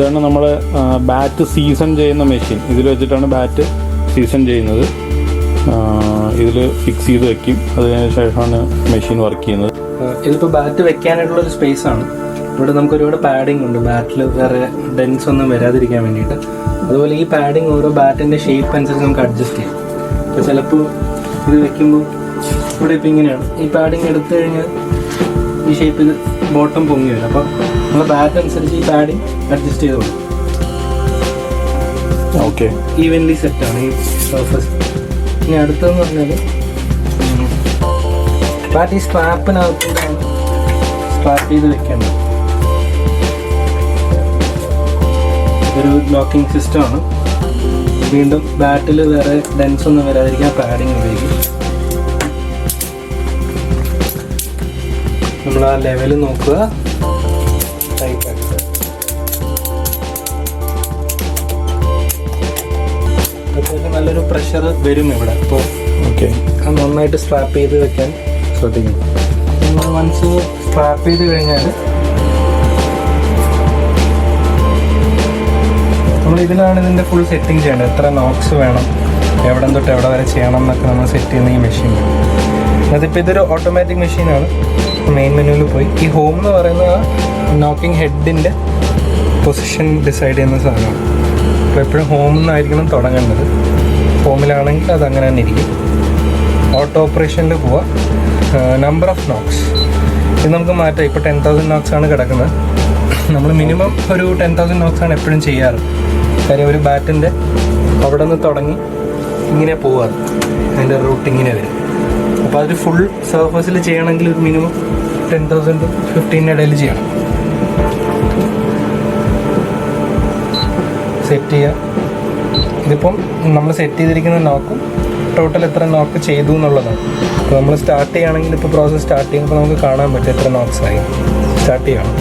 ഇതാണ് നമ്മൾ bat season ചെയ്യുന്ന മെഷീൻ ഇതിൽ വെച്ചിട്ടാണ് ബാറ്റ് സീസൺ ചെയ്യുന്നത്. ഇതിൽ ഫിക്സ് ചെയ്ത് വെക്കും. അതിനു ശേഷമാണ് മെഷീൻ വർക്ക് ചെയ്യുന്നത്. ഇതിപ്പോൾ ബാറ്റ് വെക്കാനായിട്ടുള്ള ഒരു സ്പേസ് ആണ്. ഇവിടെ നമുക്ക് ഒരുപാട് പാഡിംഗ് ഉണ്ട്. ബാറ്റിൽ വേറെ ഡെൻസ് ഒന്നും വരാതിരിക്കാൻ വേണ്ടിയിട്ട്. അതുപോലെ ഈ പാഡിംഗ് ഓരോ ബാറ്റിന്റെ ഷേപ്പ് അനുസരിച്ച് നമുക്ക് അഡ്ജസ്റ്റ് ചെയ്യാം. ഇപ്പോൾ ചിലപ്പോൾ ഇത് വെക്കുമ്പോൾ ഇവിടെ ഇപ്പോൾ ഇങ്ങനെയാണ്. ഈ പാഡിംഗ് എടുത്തു കഴിഞ്ഞാൽ ഈ ഷേപ്പിൽ ബോട്ടം പൊങ്ങി വരും. അപ്പോൾ നമ്മൾ ബാറ്റ് അനുസരിച്ച് ഈ പാഡി അഡ്ജസ്റ്റ് ചെയ്ത് കൊടുക്കും. ഓക്കെ ഈവൻലി ആണ് ഈ സർഫസ് ഇനി അടുത്തതെന്ന് പറഞ്ഞാൽ ബാറ്റ് ഈ സ്ട്രാപ്പിനകത്തൂടെയാണ് സ്ട്രാപ്പ് ചെയ്ത് വെക്കേണ്ടത്. ഇതൊരു ലോക്കിംഗ് സിസ്റ്റമാണ് വീണ്ടും ബാറ്റിൽ വേറെ ഡെൻസ് ഒന്നും വരാതിരിക്കാൻ പാഡിങ് ഉപയോഗിക്കും. നമ്മൾ ആ ലെവൽ നോക്കുക. നല്ലൊരു പ്രഷർ വരും ഇവിടെ. അപ്പോൾ ഓക്കെ അത് നന്നായിട്ട് സ്ട്രാപ്പ് ചെയ്ത് വെക്കാൻ ശ്രദ്ധിക്കണം. നമ്മൾ വൺസ് സ്ട്രാപ്പ് ചെയ്ത് കഴിഞ്ഞാൽ നമ്മൾ ഇതിലാണ് ഇതിന്റെ ഫുൾ സെറ്റിംഗ് ചെയ്യേണ്ടത്. എത്ര നോക്സ് വേണം എവിടെ തൊട്ട് എവിടെ വരെ ചെയ്യണം എന്നൊക്കെ നമ്മൾ സെറ്റ് ചെയ്യുന്ന ഈ മെഷീൻ അതിപ്പോൾ ഇതൊരു ഓട്ടോമാറ്റിക് മെഷീനാണ് മെയിൻ മെനുവിൽ പോയി. ഈ ഹോം എന്ന് പറയുന്ന നോക്കിംഗ് ഹെഡിന്റെ പൊസിഷൻ ഡിസൈഡ് ചെയ്യുന്ന സാധനമാണ്. അപ്പോൾ എപ്പോഴും ഹോം നിന്നായിരിക്കണം തുടങ്ങേണ്ടത്. ഹോമിലാണെങ്കിൽ അത് അങ്ങനെ തന്നെ ഇരിക്കും. ഓട്ടോ ഓപ്പറേഷനിൽ പോവാം. നമ്പർ ഓഫ് നോക്സ് ഇത് നമുക്ക് മാറ്റാം. ഇപ്പോൾ ടെൻ തൗസൻഡ് നോക്സ് ആണ് കിടക്കുന്നത്. നമ്മൾ മിനിമം ഒരു ടെൻ തൗസൻഡ് നോക്സ് ആണ് എപ്പോഴും ചെയ്യാറ്. കാര്യം ഒരു ബാറ്റിന്റെ അവിടെ നിന്ന് തുടങ്ങി ഇങ്ങനെ പോവാറ് അതിന്റെ റൂട്ട് ഇങ്ങനെ വരും. അപ്പോൾ അതൊരു ഫുൾ സർഫസിൽ ചെയ്യണമെങ്കിൽ ഒരു മിനിമം ടെൻ തൗസൻഡ് ഫിഫ്റ്റീന്റെ ഇടയിൽ ചെയ്യണം. സെറ്റ് ചെയ്യുക ഇതിപ്പം നമ്മൾ സെറ്റ് ചെയ്തിരിക്കുന്ന നോക്കും ടോട്ടൽ എത്ര നോക്ക് ചെയ്തു എന്നുള്ളതാണ്. അപ്പോൾ നമ്മൾ സ്റ്റാർട്ട് ചെയ്യുകയാണെങ്കിൽ ഇപ്പോൾ പ്രോസസ്സ് സ്റ്റാർട്ട് ചെയ്യുമ്പോൾ നമുക്ക് കാണാൻ പറ്റും എത്ര നോക്സ് ആയി. സ്റ്റാർട്ട് ചെയ്യണം.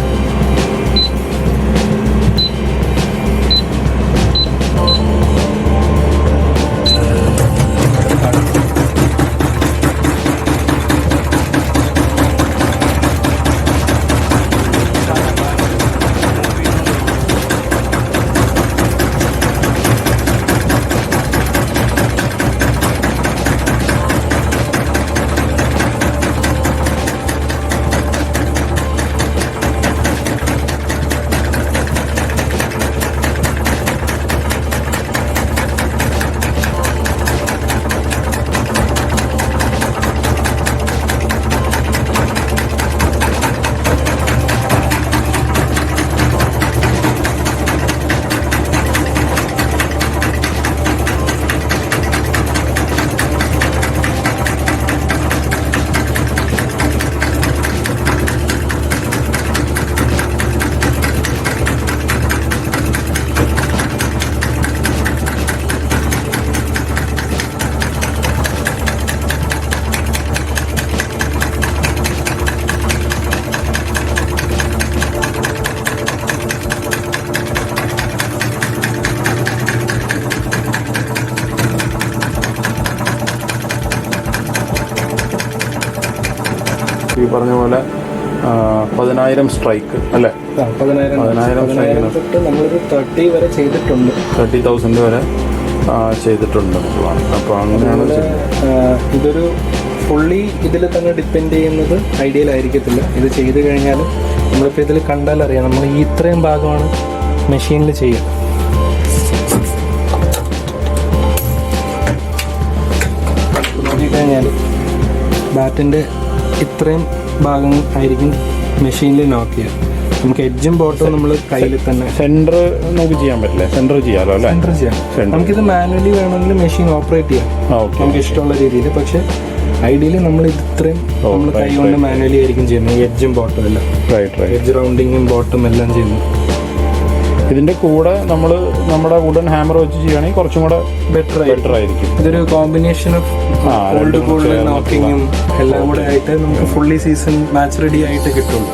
ഈ പറഞ്ഞ പോലെ പതിനായിരം സ്ട്രൈക്ക് അല്ലേ? പതിനായിരം നമ്മളൊരു തേർട്ടി വരെ ചെയ്തിട്ടുണ്ട്. തേർട്ടി തൗസൻഡ് വരെ ചെയ്തിട്ടുണ്ട് അപ്പൊ അപ്പോൾ അങ്ങനെയാണ് ഇതൊരു ഫുള്ളി ഇതിൽ തന്നെ ഡിപ്പെൻഡ് ചെയ്യുന്നത് ഐഡിയൽ ആയിരിക്കത്തില്ല. ഇത് ചെയ്ത് കഴിഞ്ഞാൽ നമ്മളിപ്പോൾ ഇതിൽ കണ്ടാൽ അറിയാം നമ്മൾ ഈ ഇത്രയും ഭാഗമാണ് മെഷീനിൽ ചെയ്യുക നോക്കിക്കഴിഞ്ഞാൽ ബാറ്റിന്റെ ഇത്രയും ഭാഗങ്ങൾ ആയിരിക്കും മെഷീനിൽ നോക്ക് ചെയ്യുക നമുക്ക് എഡ്ജും ബോട്ടും നമ്മൾ കയ്യിൽ തന്നെ. സെന്റർ നമുക്ക് ചെയ്യാൻ പറ്റില്ല? സെന്റർ ചെയ്യാമല്ലോ അല്ലേ? സെന്റർ ചെയ്യാം. നമുക്കിത് മാനുവലി വേണമെങ്കിൽ മെഷീൻ ഓപ്പറേറ്റ് ചെയ്യാം. നമുക്ക് ഇഷ്ടമുള്ള രീതിയിൽ. പക്ഷേ ഐഡിയലി നമ്മൾ ഇത് ഇത്രയും നമ്മൾ കൈ കൊണ്ട് മാനുവലി ആയിരിക്കും ചെയ്യുന്നത്. എഡ്ജും ബോട്ടും എല്ലാം. റൈറ്റ് റൈറ്റ് എഡ്ജ് റൗണ്ടിങ്ങും ബോട്ടും എല്ലാം ചെയ്യുന്നു ഇതിന്റെ കൂടെ നമ്മൾ നമ്മുടെ വുഡൻ ഹാമർ വെച്ച് ചെയ്യുകയാണെങ്കിൽ കുറച്ചും കൂടെ ബെറ്റർ ബെറ്റർ ആയിരിക്കും ഇതൊരു കോമ്പിനേഷൻ ഓഫ് ഓൾഡ് ഗോൾഡ്. നോക്കിങ്ങും എല്ലാം കൂടെ ആയിട്ട് നമുക്ക് ഫുള്ളി സീസൺ മാച്ച് റെഡി ആയിട്ട് കിട്ടുള്ളൂ